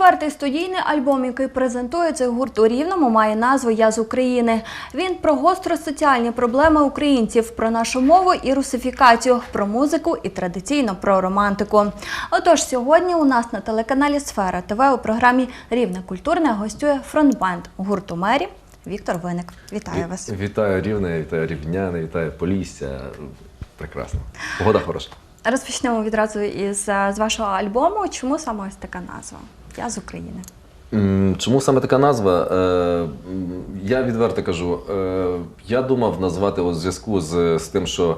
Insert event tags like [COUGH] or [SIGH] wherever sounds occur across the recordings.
Четвертий студійний альбом, який презентує цей гурт у Рівному, має назву Я з України. Він про гостросоціальні проблеми українців, про нашу мову і русифікацію, про музику і традиційно про романтику. Отож, сьогодні у нас на телеканалі Сфера ТВ у програмі Рівне культурне гостює фронтбенд гурту Мері Віктор Виник. Вітаю вас. Вітаю Рівне, вітаю Рівняне, вітаю Полісся. Прекрасно. Погода хороша. Розпочнемо відразу із з вашого альбому. Чому саме ось така назва? Я з України. Чому саме така назва? Е, Я відверто кажу, е, я думав назвати у зв'язку з, з тим, що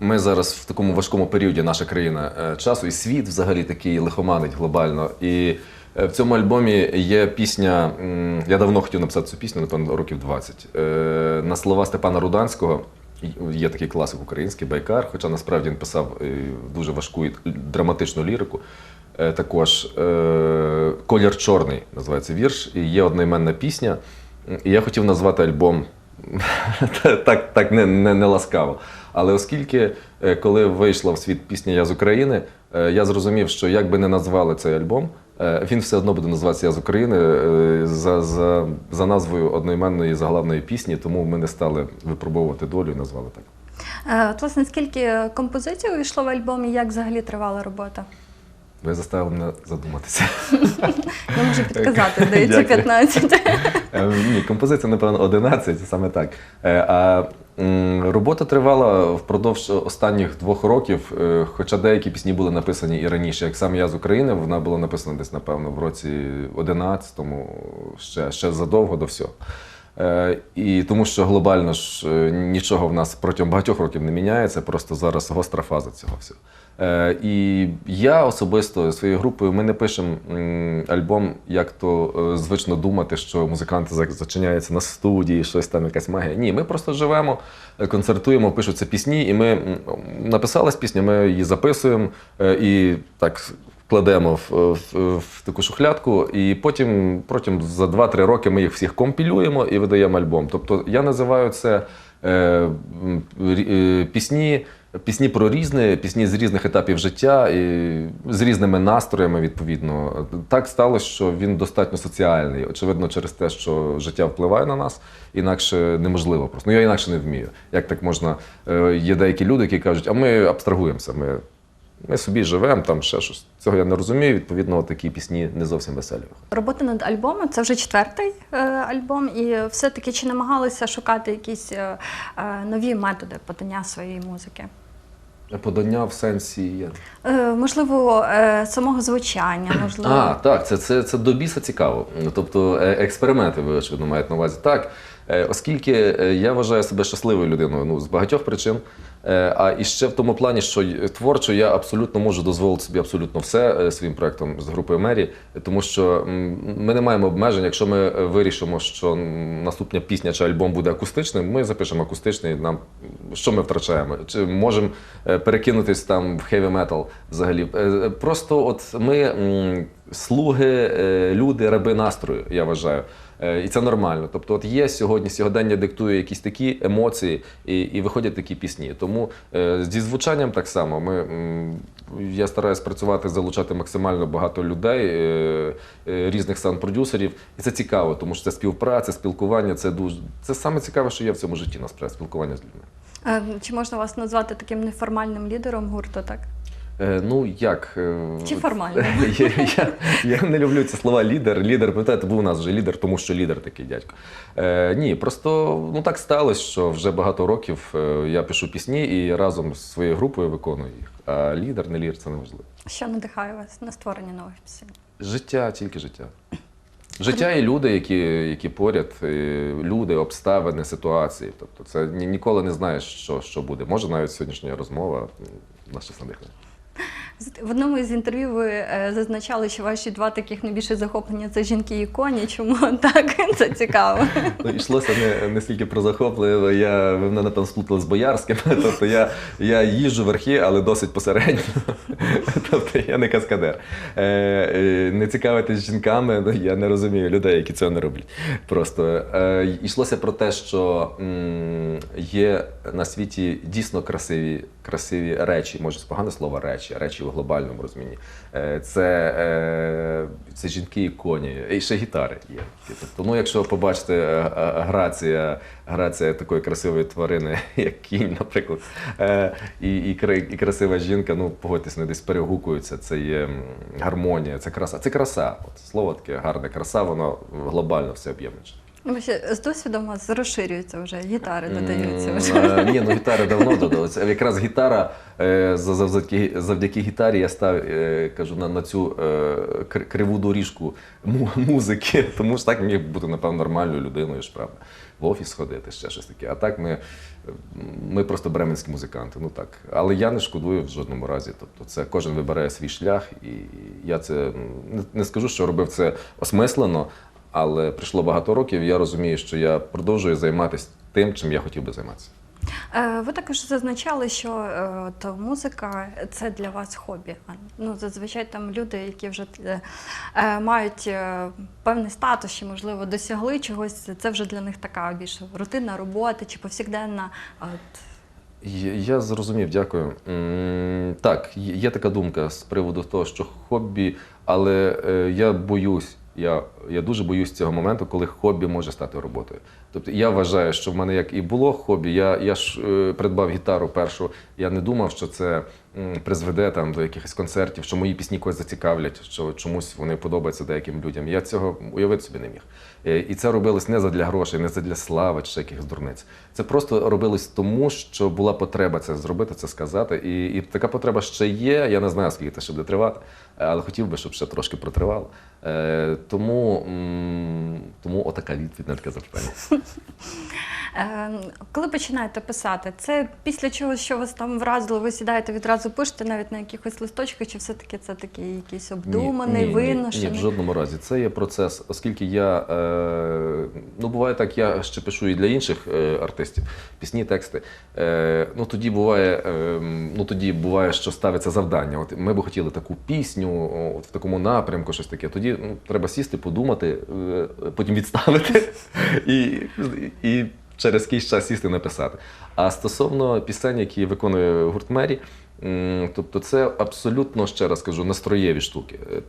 ми зараз в такому важкому періоді, наша країна е, часу, і світ взагалі такий лихоманить глобально. І в цьому альбомі є пісня. Я давно хотів написати цю пісню, напевно, років 20. е, На слова Степана Руданського. Є такий класик український байкар, хоча насправді він писав дуже важку і драматичну лірику. Е, Також е, Колір чорний називається вірш, і є одноіменна пісня. І я хотів назвати альбом [LAUGHS] так, так не, не, не ласкаво. Але оскільки, е, коли вийшла в світ пісня Я з України, я зрозумів, що як би не назвали цей альбом, він все одно буде називатися Я з України за, за, за назвою одноіменної заглавної пісні, тому ми не стали випробовувати долю і назвали так. От, власне, скільки композицій увійшло в альбом і як взагалі тривала робота? Ви заставили мене задуматися. [LAUGHS] Я можу підказати, здається, 15. Е, Ні, композиція, напевно, 11, саме так. Е, А робота тривала впродовж останніх двох років, е, хоча деякі пісні були написані і раніше. Як сам я з України, вона була написана десь, напевно, в році 11-му, ще, ще задовго до всього. І тому що глобально ж нічого в нас протягом багатьох років не міняється, просто зараз гостра фаза цього всього. Е, І я особисто своєю групою ми не пишемо альбом, як то е, звично думати, що музиканти за- зачиняються на студії, щось там, якась магія. Ні, ми просто живемо, е, концертуємо, пишуться пісні, і ми написалась пісня, ми її записуємо і так. Кладемо в, в, в таку шухлядку, і потім протягом за 2-3 роки ми їх всіх компілюємо і видаємо альбом. Тобто я називаю це е, е, пісні, пісні про різне, пісні з різних етапів життя і з різними настроями, відповідно. Так сталося, що він достатньо соціальний. Очевидно, через те, що життя впливає на нас, інакше неможливо просто. Ну я інакше не вмію. Як так можна? Е, Є деякі люди, які кажуть, а ми абстрагуємося. Ми ми собі живемо, там ще щось. Цього я не розумію. Відповідно, такі пісні не зовсім веселі. Робота над альбомом це вже четвертий е, альбом, і все-таки чи намагалися шукати якісь е, е, нові методи подання своєї музики? Подання в сенсі є. Е, можливо, е, самого звучання, можливо. А, так, це, це, це до біса цікаво. Тобто е, експерименти, ви очевидно маєте на увазі. Так, оскільки е, я вважаю себе щасливою людиною, ну, з багатьох причин. Е, А і ще в тому плані, що творчо я абсолютно можу дозволити собі абсолютно все е, своїм проектом з групою Мері, тому що ми не маємо обмежень. Якщо ми е, вирішимо, що наступна пісня чи альбом буде акустичним, ми запишемо акустичний. Нам що ми втрачаємо? Чи можемо е, перекинутись там в хеві метал взагалі? Е, е, Просто от ми слуги, е, люди, раби настрою, я вважаю. Е, І це нормально. Тобто, от є сьогодні, сьогодення диктує якісь такі емоції, і, і виходять такі пісні. Тому е, зі звучанням так само. Ми, я стараюся працювати, залучати максимально багато людей, різних саунд-продюсерів. І це цікаво, тому що це співпраця, спілкування. Це дуже це саме цікаве, що є в цьому житті, насправді, спілкування з людьми. Е, Чи можна вас назвати таким неформальним лідером гурту, так? Е, ну як? е, Чи формально? [LAUGHS] я, я, я не люблю ці слова лідер. Лідер, пам'ятаєте, був у нас вже лідер, тому що лідер такий дядько. Е, ні, просто ну так сталося, що вже багато років е, я пишу пісні і разом з своєю групою виконую їх. А лідер, не лідер це не важливо. Що надихає вас на створення нових пісень? Життя, тільки життя. Життя і люди, які, які поряд, і люди, обставини, ситуації. Тобто це ні- ніколи не знаєш, що, що буде. Може навіть сьогоднішня розмова м, нас щось надихне. В одному із інтерв'ю ви е, зазначали, що ваші два таких найбільше захоплення це жінки і коні. Чому так? [LAUGHS] Це цікаво. Ну, йшлося не, не стільки про захопливо, я, ви мене напевно сплутали з Боярським. [LAUGHS] Тобто я, я їжджу верхи, але досить посередньо. [LAUGHS] Тобто я не каскадер. Е, е, не цікавитись жінками, ну, я не розумію людей, які цього не роблять. Просто йшлося про те, що є на світі дійсно красиві, красиві речі, може, погане слово речі, речі в глобальному розумінні. Е, Це, е, це жінки і коні, і ще гітари є. Тобто, ну, якщо побачите е, грація, грація такої красивої тварини, [LAUGHS] як кінь, наприклад, і, і, і красива жінка, ну погодьтесь, вони десь перегукуються. Це є гармонія, це краса. Це краса. От слово таке гарне краса, воно глобально все об'ємниче. З досвідом у вас розширюються вже, гітари додаються вже. е, Ні, ну гітари давно додалися. Якраз гітара е, за- за- завдяки, завдяки гітарі я став е, кажу на, на цю криву доріжку музики. [LAUGHS] Тому ж так міг бути, напевно, нормальною людиною, ж правда. В офіс ходити, ще щось таке. А так ми, ми просто бременські музиканти. Ну так. Але я не шкодую в жодному разі. Тобто, це кожен вибирає свій шлях, і я це не скажу, що робив це осмислено. Але прийшло багато років, і я розумію, що я продовжую займатися тим, чим я хотів би займатися. Е, Ви також зазначали, що е, от, музика це для вас хобі. Ну, зазвичай там люди, які вже е, мають певний статус, чи, можливо, досягли чогось, це вже для них така більш рутинна робота чи повсякденна. От, Я зрозумів, дякую. Так, є така думка з приводу того, що хобі, але я боюсь. Я, я дуже боюсь цього моменту, коли хобі може стати роботою. Тобто я вважаю, що в мене як і було хобі, я, я ж е, придбав гітару першу. Я не думав, що це призведе там до якихось концертів, що мої пісні когось зацікавлять, що чомусь вони подобаються деяким людям. Я цього уявити собі не міг. Е, І це робилось не задля грошей, не задля слави чи якихось дурниць. Це просто робилось тому, що була потреба це зробити, це сказати. І, і така потреба ще є. Я не знаю, скільки це ще буде тривати, але хотів би, щоб ще трошки протривало. Е, тому, тому отака відповідь на таке запитання. Е, Коли починаєте писати, це після чого, що вас там вразило, ви сідаєте відразу пишете навіть на якихось листочках, чи все-таки це такий якийсь обдуманий, ні, ні, виношений? Ні, в жодному разі. Це є процес, оскільки я е, ну буває так, я ще пишу і для інших е, артистів пісні, тексти. Е, ну тоді буває, е, ну тоді буває, що ставиться завдання. От ми би хотіли таку пісню, от в такому напрямку, щось таке. Тоді ну, треба сісти, подумати, е, потім відставити [LAUGHS] і, і через якийсь час сісти написати. А стосовно пісень, які виконує гурт Мері, тобто це абсолютно, ще раз кажу, настроєві штуки. Е,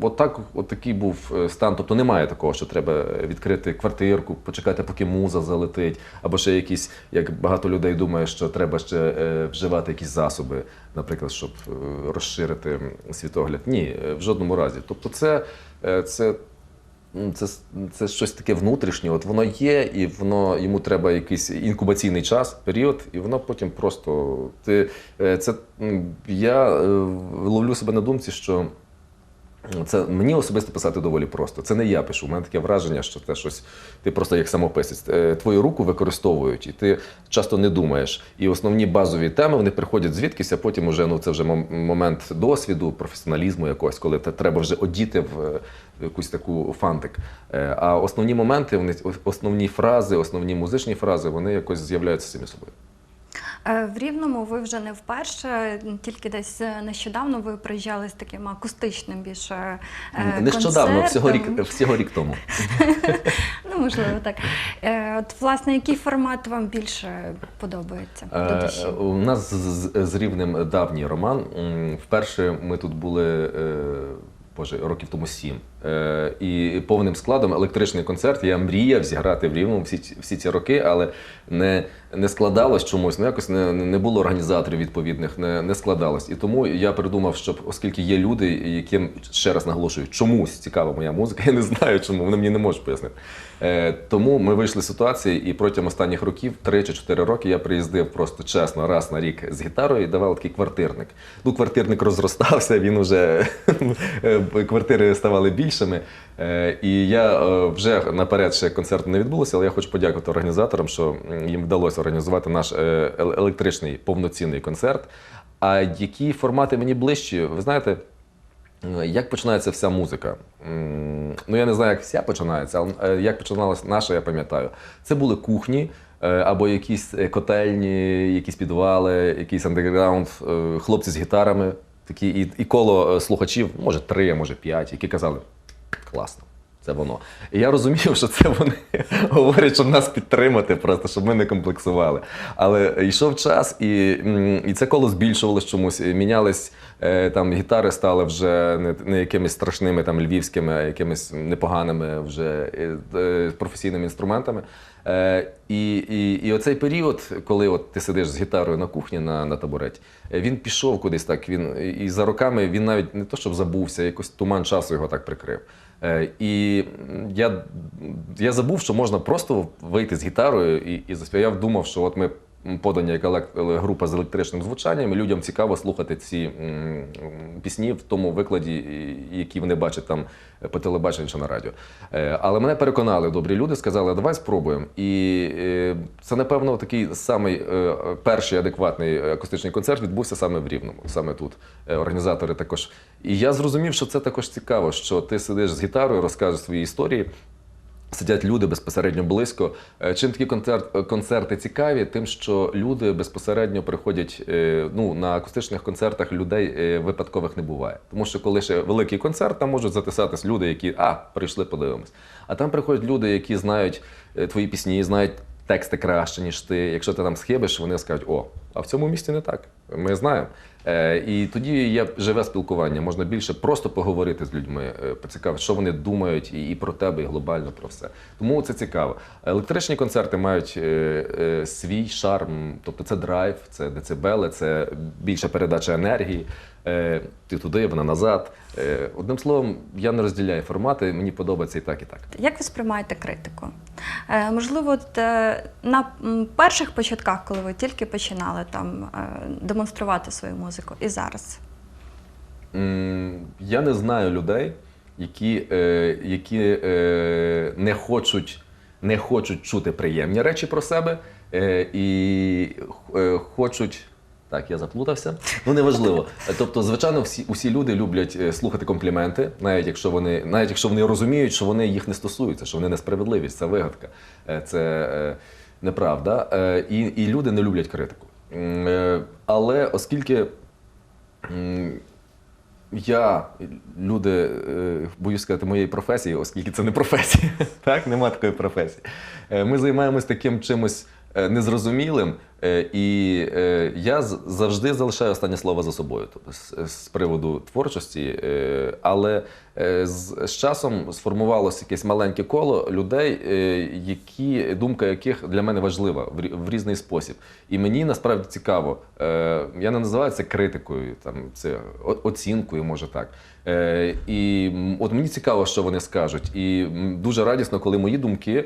От так, от такий був е, стан. Тобто немає такого, що треба відкрити квартирку, почекати, поки муза залетить, або ще якісь, як багато людей думає, що треба ще е, вживати якісь засоби, наприклад, щоб розширити світогляд. Ні, в жодному разі. Тобто, це, це Це, це щось таке внутрішнє. От воно є, і воно йому треба якийсь інкубаційний час, період, і воно потім просто. Ти, е, це, я е, ловлю себе на думці, що це мені особисто писати доволі просто. Це не я пишу. У мене таке враження, що це щось. Ти просто як самописець. Е, Твою руку використовують, і ти часто не думаєш. І основні базові теми вони приходять звідкись, а потім уже ну це вже момент досвіду, професіоналізму якогось, коли те треба вже одіти в якусь таку фантик. Е, А основні моменти, вони основні фрази, основні музичні фрази, вони якось з'являються самі собою. Е, В Рівному ви вже не вперше, тільки десь е, нещодавно ви приїжджали з таким акустичним більше е, Нещодавно, всього рік, всього рік тому. [LAUGHS] Ну, можливо, так. От, власне, який формат вам більше подобається до душі? У нас з, з рівнем давній роман. Вперше ми тут були. Боже, років тому сім. Е, і повним складом електричний концерт. Я мріяв зіграти в Рівному всі, всі ці роки, але не, не складалось чомусь. Ну якось не, не було організаторів відповідних, не, не складалось. І тому я придумав, щоб оскільки є люди, яким ще раз наголошую, чомусь цікава моя музика, [LAUGHS] я не знаю чому, вони мені не можуть пояснити. Е, тому ми вийшли з ситуації, і протягом останніх років, 3 чи 4 роки, я приїздив просто чесно раз на рік з гітарою і давав такий квартирник. Ну, квартирник розростався, він уже [LAUGHS] е, квартири ставали більшими. Е, І я вже наперед ще концерту не відбулося, але я хочу подякувати організаторам, що їм вдалося організувати наш електричний повноцінний концерт. А які формати мені ближчі, ви знаєте, Як починається вся музика? Ну, я не знаю, як вся починається, але е, як починалася наша, я пам'ятаю. Це були кухні е, або якісь е, котельні, якісь підвали, якийсь андеграунд, хлопці з гітарами, такі, і, і коло слухачів, може три, може п'ять, які казали класно. Це воно. І я розумів, що це вони [LAUGHS] говорять, щоб нас підтримати, просто щоб ми не комплексували. Але йшов час, і, і це коло збільшувалось чомусь. Мінялись е, там гітари стали вже не, не якимись страшними там львівськими, а якимись непоганими вже е, е, професійними інструментами. І, і, і оцей період, коли от ти сидиш з гітарою на кухні на, на табуреті, він пішов кудись так. Він і за роками він навіть не то, щоб забувся, якось туман часу його так прикрив. Е, і я, я забув, що можна просто вийти з гітарою і, і заспів. Я думав, що от ми подані як група з електричним звучанням, і людям цікаво слухати ці пісні в тому викладі, які вони бачать там по телебаченню чи на радіо. Е, Але мене переконали добрі люди, сказали, давай спробуємо. І е, це, напевно, такий самий е, перший адекватний акустичний концерт відбувся саме в Рівному, саме тут. Е, Організатори також. І я зрозумів, що це також цікаво, що ти сидиш з гітарою, розкажеш свої історії. Сидять люди безпосередньо близько. Е, Чим такі концерт, концерти цікаві, тим, що люди безпосередньо приходять е, ну, на акустичних концертах людей е, випадкових не буває. Тому що коли ще великий концерт, там можуть затисатись люди, які а, прийшли, подивимось. А там приходять люди, які знають е, твої пісні, знають тексти краще, ніж ти. Якщо ти там схибиш, вони скажуть, о, а в цьому місті не так. Ми знаємо. Е, і тоді є живе спілкування. Можна більше просто поговорити з людьми, е, поцікавити, що вони думають і, про тебе, і глобально про все. Тому це цікаво. Електричні концерти мають е, свій шарм, тобто це драйв, це децибели, це більша передача енергії. Ти туди, вона назад. Е, одним словом, я не розділяю формати, мені подобається і так, і так. Як ви сприймаєте критику? Е, можливо, е, на перших початках, коли ви тільки починали там демонструвати свою музику, і зараз. Я не знаю людей, які, які не, хочуть, не хочуть чути приємні речі про себе і хочуть. Так, я заплутався. Ну неважливо. Тобто, звичайно, всі усі люди люблять е, слухати компліменти, навіть якщо вони, навіть якщо вони розуміють, що вони їх не стосуються, що вони несправедливість, це вигадка, Е, це е, неправда. І, і люди не люблять критику. Але оскільки я, люди, боюсь сказати, моєї професії, оскільки це не професія, [LAUGHS] так, нема такої професії. Ми займаємось таким чимось незрозумілим, е, і е, я завжди залишаю останнє слово за собою з, приводу творчості. е, Але е, з, часом сформувалося якесь маленьке коло людей, е, які думка яких для мене важлива в, різний спосіб. І мені насправді цікаво. Е, Я не називаю це критикою, там це оцінкою, може так. Е, І от мені цікаво, що вони скажуть. І дуже радісно, коли мої думки.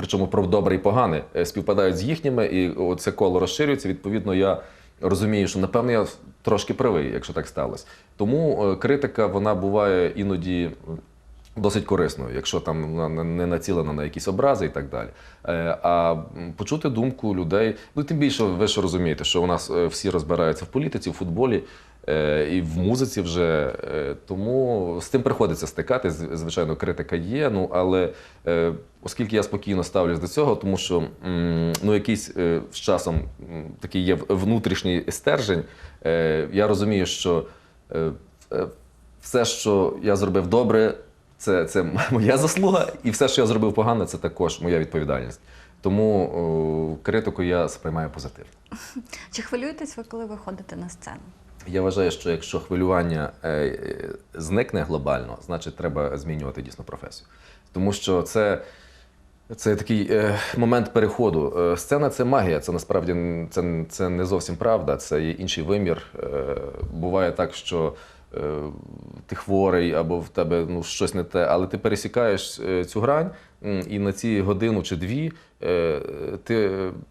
Причому про добре і погане е, співпадають з їхніми, і це коло розширюється. Відповідно, я розумію, що напевно я трошки правий, якщо так сталося. Тому е, критика вона буває іноді досить корисною, якщо там не- націлена на якісь образи і так далі. Е, А почути думку людей, ну тим більше ви ж розумієте, що у нас всі розбираються в політиці, в футболі. Е, І в музиці вже Е, тому з тим приходиться стикати. Звичайно, критика є. Ну але е, оскільки я спокійно ставлюсь до цього, тому що ну якийсь з часом такий є внутрішній стержень, я розумію, що все, що я зробив добре, це, це [LAUGHS] моя заслуга, і все, що я зробив погано, це також моя відповідальність. Тому о, критику я сприймаю позитивно. Чи хвилюєтесь ви, коли виходите на сцену? Я вважаю, що якщо хвилювання е, е, зникне глобально, значить треба змінювати дійсно професію. Тому що це, це такий е, момент переходу. Сцена це магія, це насправді це, це не зовсім правда, це є інший вимір. Буває так, що ти хворий або в тебе ну, щось не те, але ти пересікаєш е, цю грань, і на ці годину чи дві е, ти,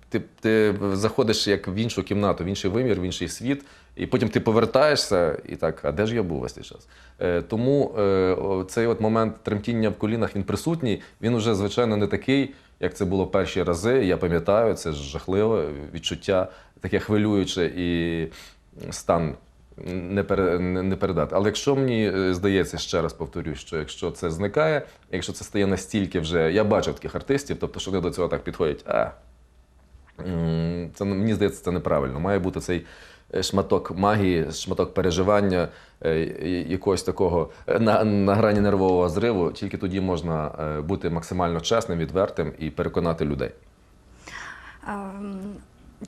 ти, ти заходиш як в іншу кімнату, в інший вимір, в інший світ, і потім ти повертаєшся і так, а де ж я був весь цей час? Е, Тому е, цей от момент тремтіння в колінах він присутній. Він уже, звичайно, не такий, як це було перші рази. Я пам'ятаю, це ж жахливе відчуття, таке хвилююче і стан не, пере, не, передати. Але якщо мені е, здається, ще раз повторюю, що якщо це зникає, якщо це стає настільки вже. Я бачив таких артистів, тобто, що вони до цього так підходять, а Це мені здається, це неправильно. Має бути цей е, шматок магії, шматок переживання, е, якогось такого на, на грані нервового зриву. Тільки тоді можна бути максимально чесним, відвертим і переконати людей.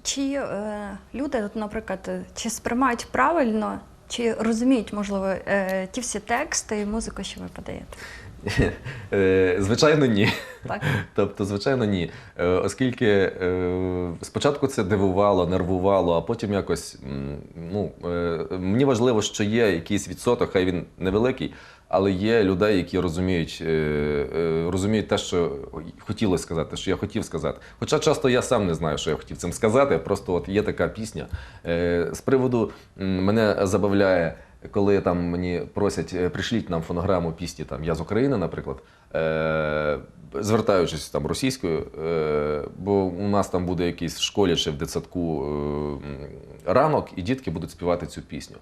Чи е, люди, от, наприклад, чи сприймають правильно, чи розуміють, можливо, е, ті всі тексти і музику, що ви подаєте? [LAUGHS] Е, Звичайно, ні. Так? [LAUGHS] Тобто, звичайно, ні. Е, Оскільки е, спочатку це дивувало, нервувало, а потім якось ну, мені важливо, що є якийсь відсоток, хай він невеликий, але є людей, які розуміють, е, е, розуміють те, що хотілося сказати, що я хотів сказати. Хоча часто я сам не знаю, що я хотів цим сказати. Просто от є така пісня. Е, З приводу мене забавляє. Коли там мені просять, пришліть нам фонограму пісні там Я з України, наприклад, звертаючись там російською, бо у нас там буде якийсь в школі чи в дитсадку ранок, і дітки будуть співати цю пісню.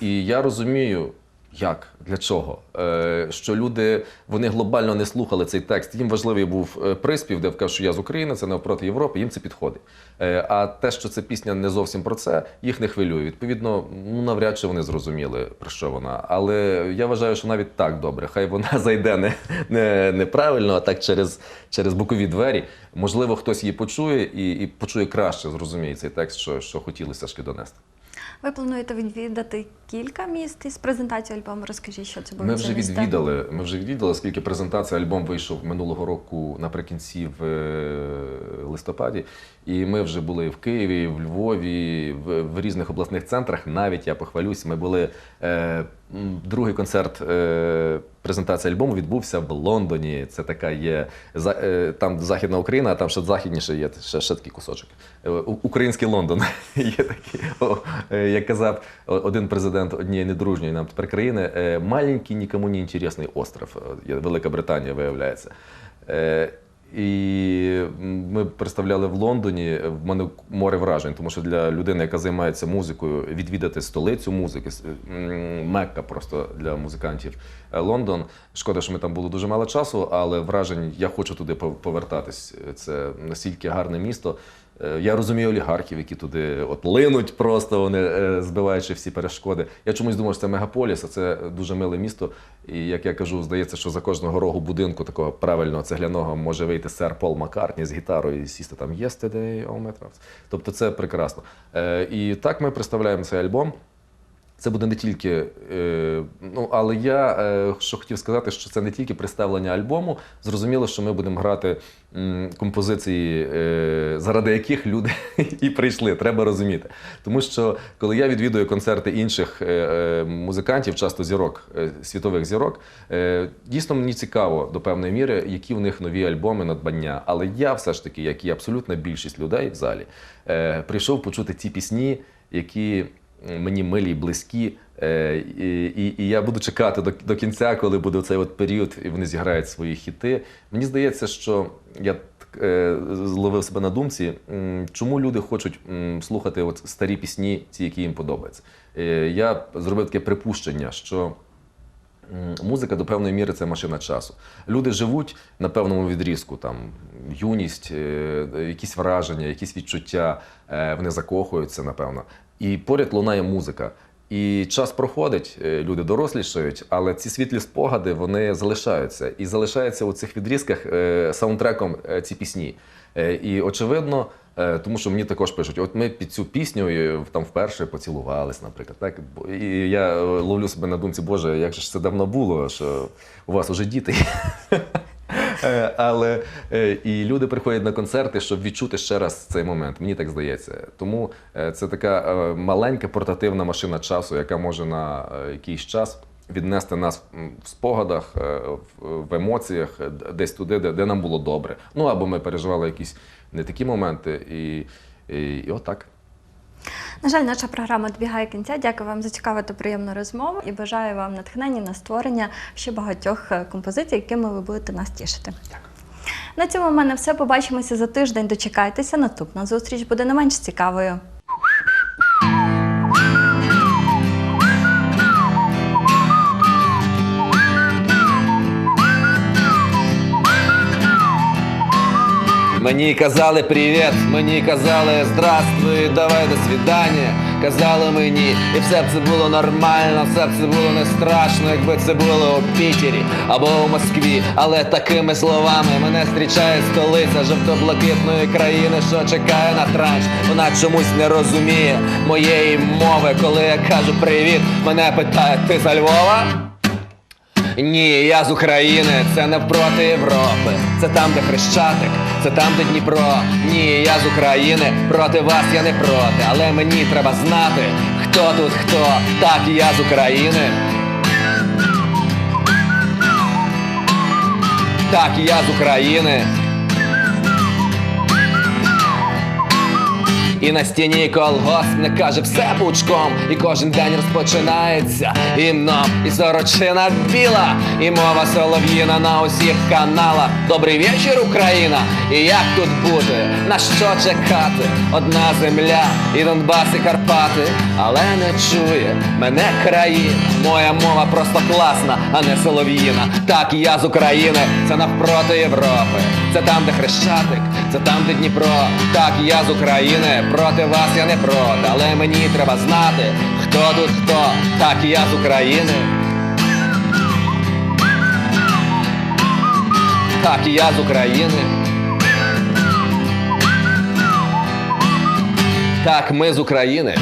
І я розумію, як, для чого? Е, що люди вони глобально не слухали цей текст. Їм важливий був е, приспів, де вкаже, що я з України, це навпроти Європи, їм це підходить. Е, а те, що ця пісня не зовсім про це, їх не хвилює. Відповідно, ну навряд чи вони зрозуміли, про що вона. Але я вважаю, що навіть так добре. Хай вона [LAUGHS] зайде не, не, неправильно, а так через, через бокові двері. Можливо, хтось її почує і, і почує краще, зрозуміє цей текст, що, що хотілося ж донести. Ви плануєте відвідати кілька міст із презентацією альбому? Розкажіть, що це буде Ми вже відвідали. Ми вже відвідали, оскільки презентація альбом вийшов минулого року наприкінці в е, листопаді. І ми вже були в Києві, в Львові, в, в різних обласних центрах. Навіть я похвалюсь, ми були. Е, другий концерт е, презентації альбому відбувся в Лондоні. Це така є е, там Західна Україна, а там ще західніше є ще, ще такий кусочок. Е, Український Лондон [LAUGHS] є такий. Як казав один президент однієї недружньої нам тепер країни, маленький, нікому не інтересний остров. Велика Британія виявляється. Е, І ми представляли в Лондоні. В мене море вражень, тому що для людини, яка займається музикою, відвідати столицю музики, с- Мекка просто для музикантів. Е, Лондон. Шкода, що ми там було дуже мало часу, але вражень я хочу туди пов- повертатись. Це настільки гарне місто. Е, Я розумію олігархів, які туди от линуть просто, вони е, збиваючи всі перешкоди. Я чомусь думав, що це мегаполіс, а це дуже миле місто. І як я кажу, здається, що за кожного рогу будинку такого правильного цегляного може вийти сер Пол Маккартні з гітарою і сісти там Yesterday, all my troubles». Тобто це прекрасно. Е, І так ми представляємо цей альбом. Це буде не тільки, е, ну але я е, що хотів сказати, що це не тільки представлення альбому. Зрозуміло, що ми будемо грати композиції, е, заради яких люди [LAUGHS] і прийшли. Треба розуміти. Тому що коли я відвідую концерти інших музикантів, часто зірок, світових зірок, дійсно мені цікаво до певної міри, які в них нові альбоми, надбання. Але я все ж таки, як і абсолютна більшість людей в залі, прийшов почути ті пісні, які мені милі, близькі. Е, і, і, і я буду чекати до, до кінця, коли буде цей от період, і вони зіграють свої хіти. Мені здається, що я е, зловив себе на думці, чому люди хочуть слухати от старі пісні, ті, які їм подобаються. Е, я зробив таке припущення, що. Музика до певної міри це машина часу. Люди живуть на певному відрізку, там юність, е, якісь враження, якісь відчуття, е, вони закохуються, напевно. І поряд лунає музика. І час проходить, е, люди дорослішають, але ці світлі спогади вони залишаються. І залишаються у цих відрізках е, саундтреком е, ці пісні. І очевидно, тому що мені також пишуть: от ми під цю пісню там вперше поцілувались, наприклад. Так? І я ловлю себе на думці, Боже, як же ж це давно було, що у вас уже діти. [LAUGHS] є». Е, Але е, і люди приходять на концерти, щоб відчути ще раз цей момент. Мені так здається. Тому е, це така маленька портативна машина часу, яка може на якийсь час віднести нас в спогадах, в, емоціях, десь туди, де, де нам було добре. Ну або ми переживали якісь не такі моменти, і, і, і отак. На жаль, наша програма добігає кінця. Дякую вам за цікаву та приємну розмову і бажаю вам натхнення на створення ще багатьох е, композицій, якими ви будете нас тішити. На цьому в мене все. Побачимося за тиждень. Дочекайтеся. Наступна зустріч буде не менш цікавою. Мені казали привіт, мені казали здравствуй, давай до свидання. Казали мені, і все це було нормально, все це було не страшно, якби це було у Пітері або у Москві. Але такими словами мене зустрічає столиця жовто-блакитної країни, що чекає на транш. Вона чомусь не розуміє моєї мови. Коли я кажу привіт, мене питають, ти з Львова? Ні, я з України, це навпроти Європи. Це там, де Хрещатик, це там, де Дніпро. Ні, я з України, проти вас я не проти. Але мені треба знати, хто тут хто. Так, я з України. Так, я з України. І на стіні колгоспник каже все пучком, і кожен день розпочинається гімном, і сорочина біла, і мова солов'їна на усіх каналах. Добрий вечір, Україна! І як тут бути? На що чекати? Одна земля, і Донбас, і Карпати, але не чує мене країна. Моя мова просто класна, а не солов'їна. Так, я з України, це навпроти Європи. Це там, де Хрещатик, це там, де Дніпро. Так, я з України, проти вас я не проти, але мені треба знати, хто тут хто. Так, я з України. Так, я з України. Так, ми з України.